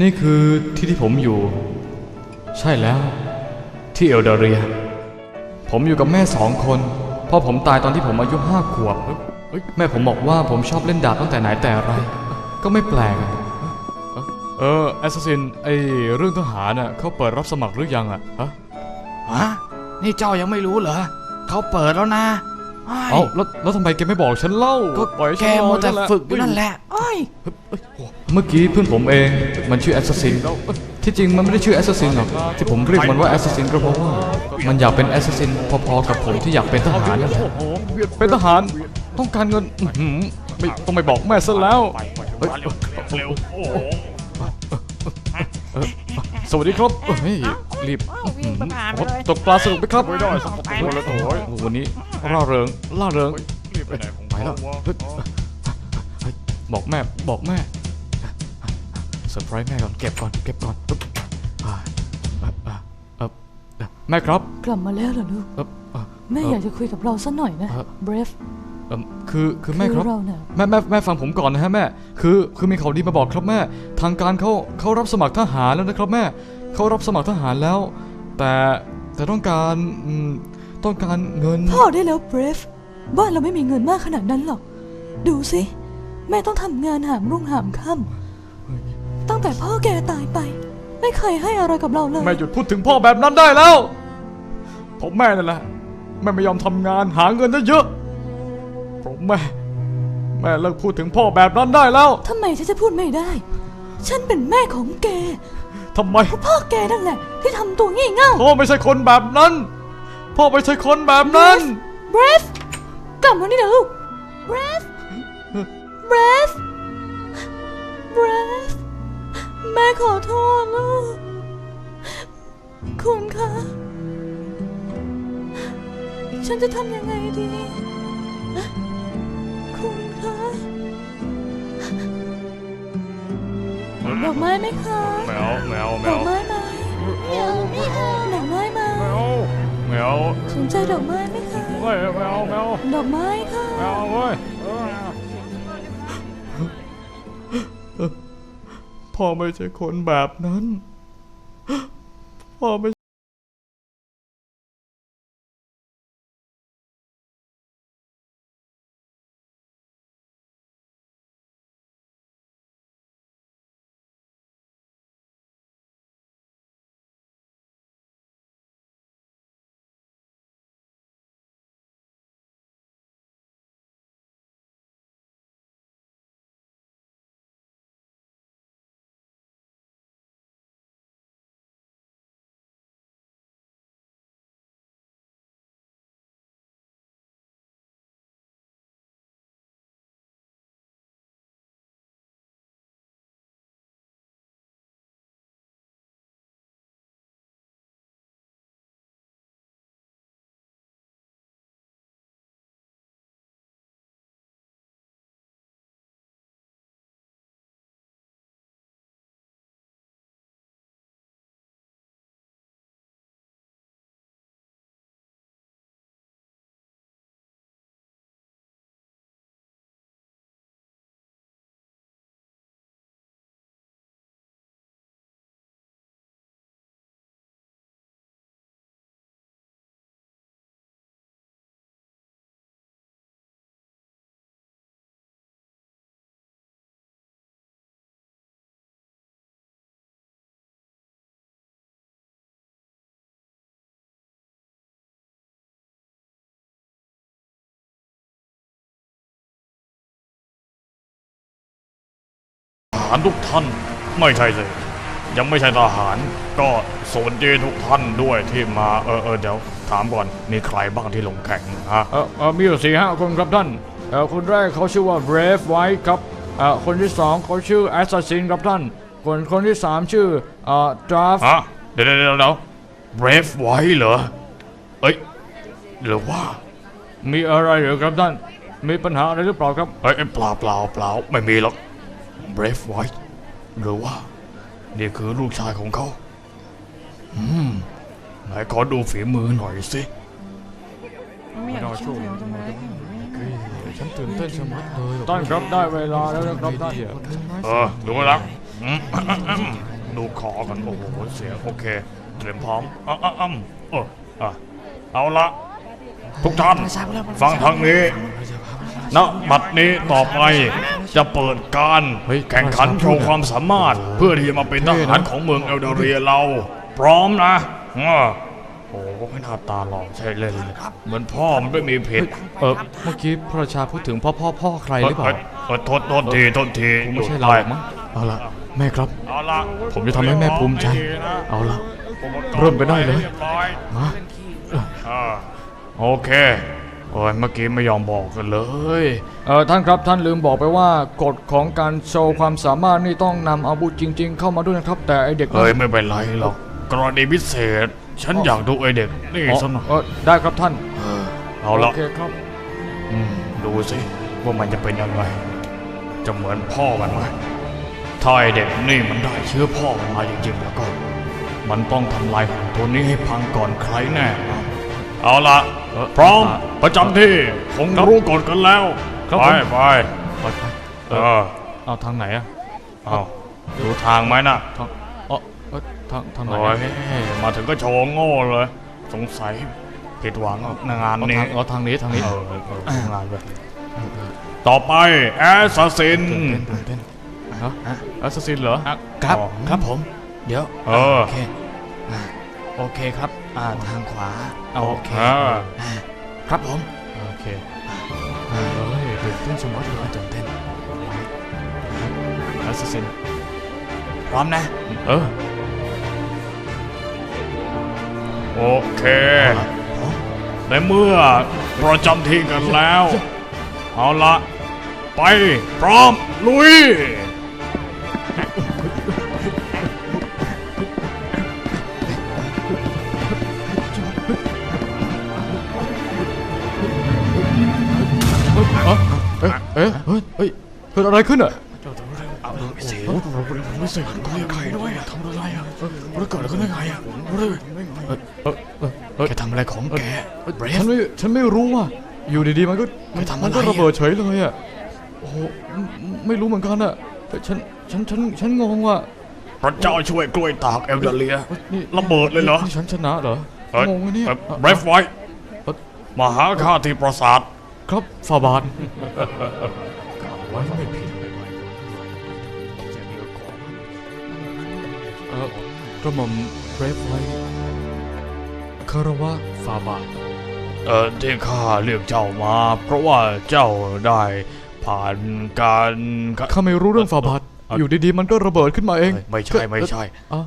นี่คือที่ที่ผมอยู่ ใช่แล้ว ที่เอลเดเรีย ผมอยู่กับแม่สองคนพ่อผมตายตอนที่ผมอายุห้าขวบเอ้ยแม่ผมบอกว่าผมชอบเล่นดาบตั้งแต่ไหนแต่ไร ก็ไม่แปลกอะเออแอสซัสซินไอเรื่องทหารน่ะเขาเปิดรับสมัครหรือยังอะฮะฮะนี่เจ้ายังไม่รู้เหรอเขาเปิดแล้วนะไอ้เอ้าแล้วแล้วทำไมแกไม่บอกฉันเล่าก็ปล่อยให้แกฉันรอมัวแต่นั่นหละฝึกอยู่นั่นแหละไอ้ ยเมื่อกี้เพื่อนผมเองมันชื่อแอสซัสซินที่จริงมันไม่ได้ชื่อแอสซัสซินหรอกที่ผมเรียกมันว่าแอสซัสซินก็เพราะว่ามันอยากเป็นแอสซัสซินพอๆกับผมที่อยากเป็นทหารนั่นแหละเป็นทหารต้องการเงินไม่ต้องไม่บอกแม่ซะแล้วสวัสดีครับรีบตกปลาสนุกไหมครับวันนี้ร่าเริงร่าเริงไปไหนของไปแล้ว บอกแม่บอกแม่เซอร์ไพรส์แม่ก่อนเก็บก่อนเก็บก่อนปึ๊บอ่าอ่าอ่าเอ่อเอ่อแม่ครับ กลับมาแล้วเหรอลูกเอ่อเอ่อแม่อยากจะคุยกับเราสักหน่อยนะเอ่อเบรฟเอ่อคือคือแม่ครับเราเนี่ยแม่แม่แม่ฟังผมก่อนนะฮะแม่คือคือมีข่าวดีมาบอกครับแม่ ทางการเขาเขารับสมัครทหารแล้วนะครับแม่เขารับสมัครทหารแล้ว แต่แต่ต้องการอืมต้องการเงินพ่อได้แล้วเบรฟบ้านเราไม่มีเงินมากขนาดนั้นหรอก ดูสิ แม่ต้องทำงานหามรุ่งหามค่ำตั้งแต่พ่อแกตายไป ไม่เคยให้อะไรกับเราเลย แม่หยุดพูดถึงพ่อแบบนั้นได้แล้วผมแม่นั่นแหละแม่ไม่ยอมทำงานหาเงินเยอะๆผมแม่ แม่เลิกพูดถึงพ่อแบบนั้นได้แล้วทำไมฉันจะพูดไม่ได้ ฉันเป็นแม่ของแกทำไมพ่อแกนั่นแหละ ที่ทำตัวงี่เง่าพ่อไม่ใช่คนแบบนั้น พ่อไม่ใช่คนแบบนั้นเบรฟกลับมานี่นะลูกเบรฟเบรฟเบรฟแม่ขอโทษลูก คุณคะ ฉันจะทำยังไงดี คุณคะดอกไม้ไหมคะแมวแมวแมดอกวไม้ไหมดอกไม้ไหมแมวแมวสนใจดอกไม้ไหมคะเฮ้ยแมวแมวดอกไม้ค่ะแมวเว้ย พ่อไม่ใช่คนแบบนั้น พ่อไม่ารทุกท่าน ไม่ใช่สิยังไม่ใช่ทหาร ก็สวัสดีทุกท่านด้วยที่มาเออเออเดี๋ยวถามก่อนมีใครบ้างที่ลงแข่งฮะเออเออมีอยู่สี่ห้าคนครับท่านเออคนแรกเขาชื่อว่า Brave White ครับเออคนที่สองเขาชื่อ Assassin ครับท่าน คนคนที่สามชื่อเอ่อ Draft ฮะเดี๋ยวเดี๋ยวเดี๋ยวเดี๋ยว brave ไว้เหรอเอ้ยหรือว่า มีอะไรเหรือครับท่าน มีปัญหาอะไรหรือเปล่าครับ เอ้ยเปล่าเปล่าเปล่าไม่มีหรอก brave white หรือว่า นี่คือลูกชายของเขา อืมไหนขอดูฝีมือหน่อยสิไม่อยากจะช่วยจังเลยฉันตื่นเต้นชะมัดเลยท่านครับได้เวลาแล้วนะครับท่านเออรู้แล้วอืมดูคอกันโอ้โหเสียงโอเค เตรียมพร้อมอะอะอะเอออะเอาละทุกท่านฟังทางนี้ณบัดนี้ต่อไป จะเปิดการเฮ้ยแข่งขันโชว์ความสามารถ เพื่อที่จะมาเป็นทหารของเมืองเอลเดเรียเรา พร้อมนะอะโอ้โหไม่น่าตาหล่อใช่เล่นเลยเหมือนพ่อมันไม่มีผิดเออเมื่อกี้พระราชาพูดถึงพ่อพ่อพ่อใครหรือเปล่าเอ้ยเอ้ยโทษโทษทีโทษทีคงไม่ใช่เราหรอกมั้งเอาละแม่ครับเอาละผมจะทำให้แม่ภูมิใจ เอาละเริ่มกันได้เลยมาอ่าโอเค โอ้ยเมื่อกี้ไม่ยอมบอกกันเลย เออท่านครับท่านลืมบอกไปว่ากฎของการโชว์ความสามารถนี่ต้องนำอาวุธจริง ๆ เข้ามาด้วยนะครับ แต่ไอเด็กเฮ้ยไม่เป็นไรหรอกกรณีพิเศษ ฉันอยากดูไอเด็กนี่อ๋อสักหน่อยเออได้ครับท่านเอาละโอเคครับ อืมดูสิว่ามันจะเป็นยังไงจะเหมือนพ่อมันไหมถ้าไอเด็กนี่มันได้เชื้อพ่อมันมาจริงๆแล้วก็ มันต้องทำลายหุ่นตัวนี้ให้พังก่อนใครแน่ เอาละพร้อมประจำที่คงรู้กฎกันแล้วครับไปผม ไปไปไปเออเอาทางไหนอะเอาดูทางไหมน่ะทางเออเออทางทางไหนโอ้อะยมาถึงก็โชว์โง่เลย สงสัยผิดหวังกับงานเอานี้ทางเอาทางนี้ทางนี้เออเออเอองานไปต่อไปแอสซัสซิน ตื่นเต้นฮะแอสซัสซินเหรอ ครับ อ๋อ ครับผม เดี๋ยว เออ โอเคอ่า โอเคครับ อ่าทางขวาเอาโอเคอ่า อ่าครับผมโอเคเฮ้ยตื่นเต้นสมัดเลยตื่นเต้นแอสซัสซินพร้อมนะ เออ โอเค ในเมื่อประจำที่กันแล้ว เอาละ ไป พร้อม ลุย ฮ้ยเฮ้ยเกิดอะไรขึ้นอะไม่ใส่ตัวใครด้วยอะทำอะไรอะมันเกิดอะไรขึ้นได้ไงอะเออเออเออแกทำอะไรของแกฉันไม่ฉันไม่รู้อะอยู่ดีๆมันก็แกทำอะไรมันก็ระเบิดเฉยเลยอะโอ้ไม่รู้เหมือนกันอะแต่ฉันฉันฉันฉันงงว่ะพระเจ้าช่วยกล้วยตากเอลเดเลียระเบิดเลยเหรอฉันชนะเหรองงอะเนี่ยเบรฟไวมาหาข้าที่ปราสาทครับฟาบาท ไว้ไม่ผิดเออกระหม่อมเบรฟไว้คารวะฟาบาทเออที่ข้าเรียกเจ้ามา เพราะว่าเจ้าได้ผ่านการข้าไม่รู้เรื่องฟาบาทอยู่ดีๆมันก็ระเบิดขึ้นมาเอง ไม่ใช่ไม่ใช่อะ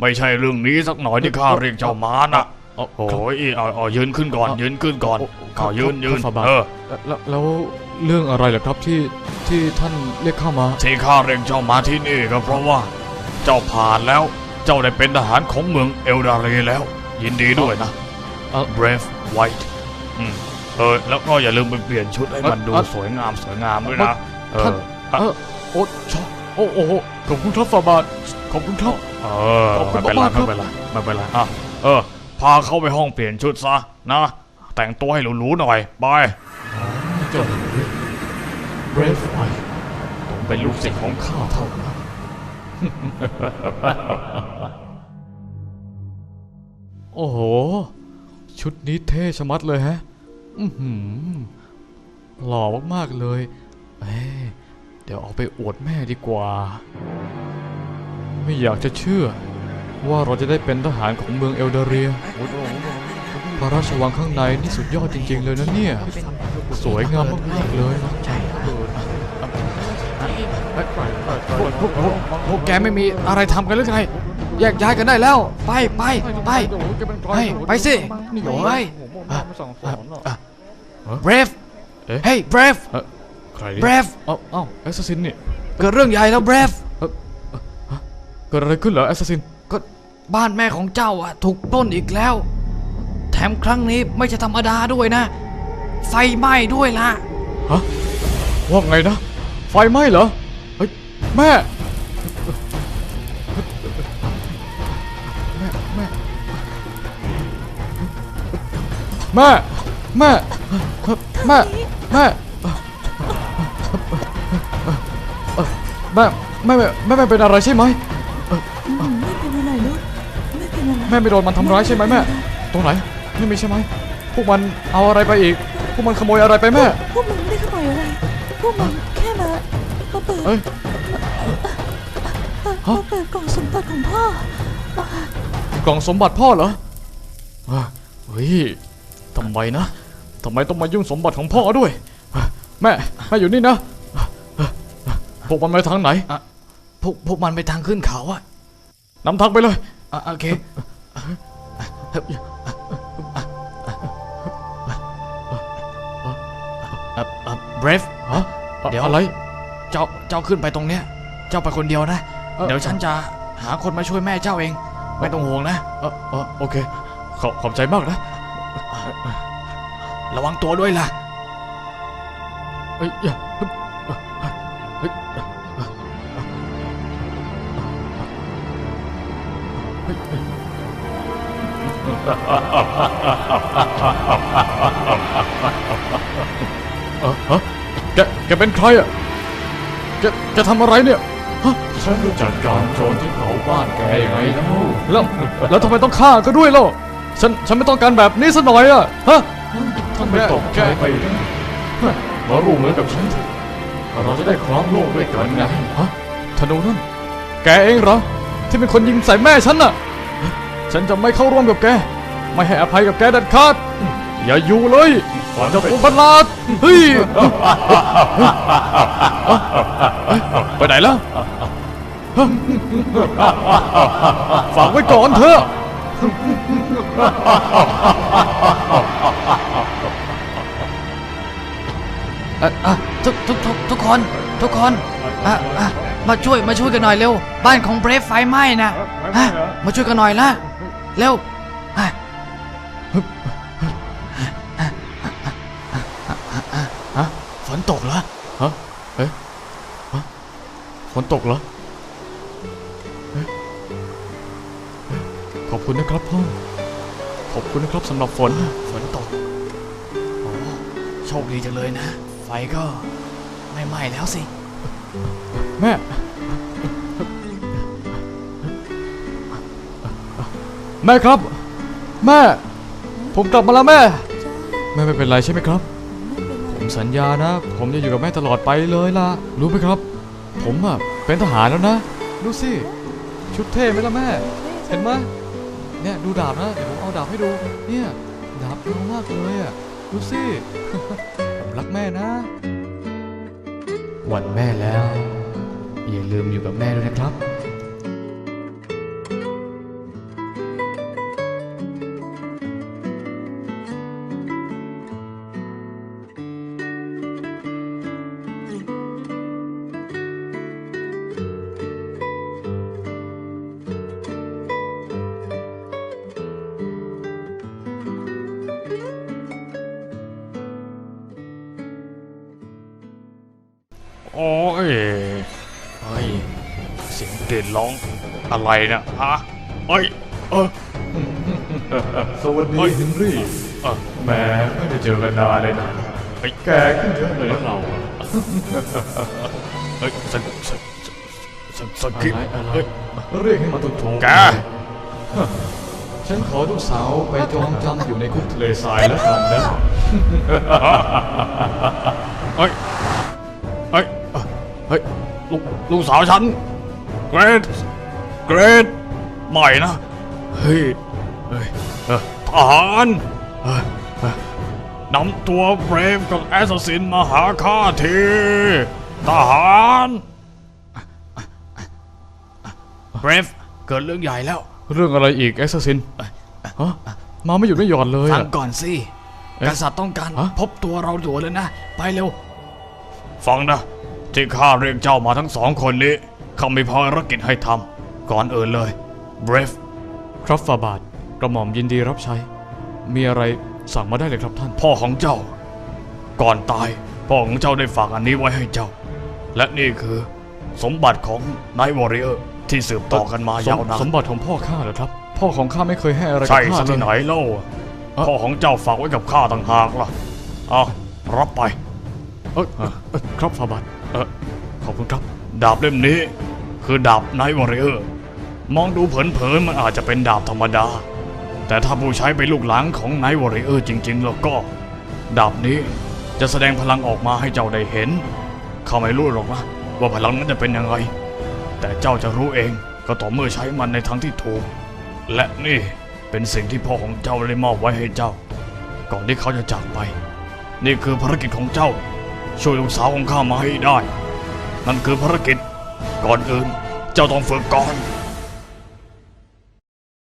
ไม่ใช่เรื่องนี้สักหน่อยที่ข้าเรียกเจ้ามาน่ะเอาโอ้ยเอาเอายืนขึ้นก่อนยืนขึ้นก่อนครัเอาบยืนครับยืนครับฟาบาทเออแล้วแล้ว เรื่องอะไรเหรอครับที่ที่ท่านเรียกเข้ามาที่ข้าเรียกเจ้ามาที่นี่ก็เพราะว่า เจ้าผ่านแล้วเจ้าได้เป็นทหารของเมืองเอลดาเรแล้ว ยินดีด้วยนะเอ่อ Brave White อืมเออแล้วก็อย่าลืมไปเปลี่ยนชุดให้มันดูเอ่อสวยงามสวยงามด้วยนะเอท่านอเออโอ้ชอโอ้โอ้โหขอบคุณครับฟาบาทขอบคุณครับเออขอบคุณไม่เป็นไรมากๆครับไม่เป็นไรไม่เป็นไรอะเออ พาเข้าไปห้องเปลี่ยนชุดซะนะ แต่งตัวให้หรูๆหน่อย ไปเจ้า เบรฟไว้ต้องเป็นลูกศิษย์ของข้าเท่านั้น โอ้โห ชุดนี้เท่ชะมัดเลยฮะ อือหือ หล่อมากๆเลย เอ้ยเดี๋ยวเอาไปอวดแม่ดีกว่า ไม่อยากจะเชื่อ ว่าเราจะได้เป็นทหารของเมืองเอลเดเรีย พระราชวังข้างในนี่สุดยอดจริง ๆ เลยนะเนี่ย สวยงามมากๆเลยนะ พวกพวกพวกพวกแกไม่มีอะไรทำกันหรือไงแยกย้ายกันได้แล้ว ไปไปไปเฮ้ยไปสิโอ้เบรฟเฮ้ยเบรฟเอ่อใครเบรฟเอ้าเอ้าแอสซัสซินนี่เกิดเรื่องใหญ่แล้วเบรฟเกิดอะไรขึ้นเหรอแอสซัสซินก็บ้านแม่ของเจ้าอะถูกปล้นอีกแล้ว แถมครั้งนี้ไม่ใช่ธรรมดาด้วยนะ ไฟไหม้ด้วยล่ะฮะว่าไงนะ ไฟไหม้เหรอ แม่ แม่ แม่ แม่ แม่ แม่ แม่ แม่ แม่ แม่ไม่เป็นอะไรใช่ไหมอืมไม่เป็นอะไรลูกไม่เป็นอะไรแม่ไม่โดนมันทำร้ายใช่ไหมแม่ ตรงไหน ไม่มีใช่ไหม พวกมันเอาอะไรไปอีก พวกมันขโมยอะไรไปแม่ พวกมันไม่ได้ขโมยอะไร พวกมันแค่มามาเปิด เอ้ย มามาเปิดกล่องสมบัติของพ่อ กล่องสมบัติพ่อเหรออะเฮ้ยทำไมนะทำไมต้องมายุ่งสมบัติของพ่อด้วยอะแม่แม่อยู่นี่นะอะอะอะพวกมันไปทางไหนพวกพวกมันไปทางขึ้นเขาอะนำทางไปเลยอะโอเคเบรฟฮะเดี๋ยวอะไร เจ้าเจ้าขึ้นไปตรงเนี้ย เจ้าไปคนเดียวนะเอ่อเดี๋ยวฉันจะหาคนมาช่วยแม่เจ้าเอง ไม่ต้องห่วงนะเออเออโอเค ขอบขอบใจมากนะ ระวังตัวด้วยล่ะเอ้ยอย่าฮึบเฮ้ยเออฮะแกแกเป็นใครอะแกแกทำอะไรเนี่ยฮะ ฉันก็จัดการโจรที่เผาบ้านแกยังไงแล้วแล้วแล้วทำไมต้องฆ่าก็ด้วยเล่ะฉันฉันไม่ต้องการแบบนี้ซะหน่อยอะฮะท่านไม่ตกใจไปนะมาร่วมมือกับฉันเถอะเราจะได้ครองโลกด้วยกันไงฮะธนูนั่นแกเองเหรอที่เป็นคนยิงใส่แม่ฉันน่ะ ฉันจะไม่เข้าร่วมกับแก ไม่ให้อภัยกับแกเด็ดขาด อย่าอยู่เลยเจะปูประหลาดเฮ้ยไปไหนแล้วฝากไว้ก่อนเถอะทุกทุกทุกทุกคนทุกคนอะอะมาช่วยมาช่วยกันหน่อยเร็ว บ้านของเบรฟไฟไหม้นะฮะมาช่วยกันหน่อยละเร็ว นตกเหรอฮะเอ๊ะฮะฝนตกเหรอเอ๊ะเอ๊ะขอบคุณนะครับพ่อขอบคุณนะครับสำหรับฝนฝนตกโอ้โชคดีจังเลยนะ ไฟก็ไม่ไหม้แล้วสิ แม่แม่ครับ แม่ ผมกลับมาแล้วแม่ แม่ไม่เป็นไรใช่ไหมครับไม่เป็นไร ผมสัญญานะ ผมจะอยู่กับแม่ตลอดไปเลยล่ะ รู้ไหมครับ ผมอะเป็นทหารแล้วนะ ดูสิ ชุดเท่ไหมล่ะแม่ เห็นไหมเนี่ยดูดาบนะ เดี๋ยวผมเอาดาบให้ดู เนี่ยดาบยาวมากเลยอะ ดูสิ ผมรักแม่นะ วันแม่แล้ว อย่าลืมอยู่กับแม่ด้วยนะครับ รีดร้องอะไรนะฮะเอ้ยเออสวัสดีเฮนรี่เออแหมไม่ได้เจอกันนานเลยนะเฮ้ยแกขึ้นเยอะเลยนะเราเฮ้ยสันสันสันสันกิปเฮ้ยเรียกให้มาถูกถูกแกฉันขอลูกสาวไปจองจำอยู่ในคุกทะเลทรายแล้วกันนะเฮ้ยเฮ้ยเฮ้ยลูกลูกสาวฉันเก รดเกรดใหม่นะ เฮ้ยเฮ้ยเออทหารเฮ้ยเฮ้ยนำตัวเบรฟกับแอสซัสซินมาหาข้าทีทหารเบรฟเกิดเรื่องใหญ่แล้วเรื่องอะไรอีกแอสซัสซินฮะมาไม่หยุดไม่หย่อนเลยฟัอะงก่อนสิเอ๊ะกษัตริย์ต้องการฮะ พบตัวเราด่วนเลยนะ ไปเร็ว ฟังนะ ที่ข้าเรียกเจ้ามาทั้งสองคนนี้ ข้ามีภารกิจให้ทำก่อนอื่นเลยเบรฟครับฟาบาทกระหม่อมยินดีรับใช้ มีอะไรสั่งมาได้เลยครับท่าน พ่อของเจ้า ก่อนตาย พ่อของเจ้าได้ฝากอันนี้ไว้ให้เจ้า และนี่คือ สมบัติของนายวอริเออร์ที่สืบต่อกันมาสยามวนานสมบัติของพ่อข้าเหรอครับ พ่อของข้าไม่เคยให้อะไรกับใช่ข้าสักเลที่ยไหนเล่าเอ้าพ่อของเจ้าฝากไว้กับข้าต่างหากล่ะเอารับไป เอยเอยครับฟาบาทเออขอบคุณครับ ดาบเล่มนี้ คือดาบไนท์วอริเออร์มองดูเผินๆมันอาจจะเป็นดาบธรรมดา แต่ถ้าผู้ใช้เป็นลูกหลานของไนท์วอริเออร์จริง ๆ แล้วก็ ดาบนี้จะแสดงพลังออกมาให้เจ้าได้เห็น เขาไม่รู้หรอกนะว่าพลังนั้นจะเป็นยังไง แต่เจ้าจะรู้เองก็ต่อเมื่อใช้มันในทางที่ถูก และนี่เป็นสิ่งที่พ่อของเจ้าได้มอบไว้ให้เจ้า ก่อนที่เขาจะจากไป นี่คือภารกิจของเจ้า ช่วยลูกสาวของข้ามาให้ได้ นั่นคือภารกิจก่อนอื่น เจ้าต้องฝึกก่อน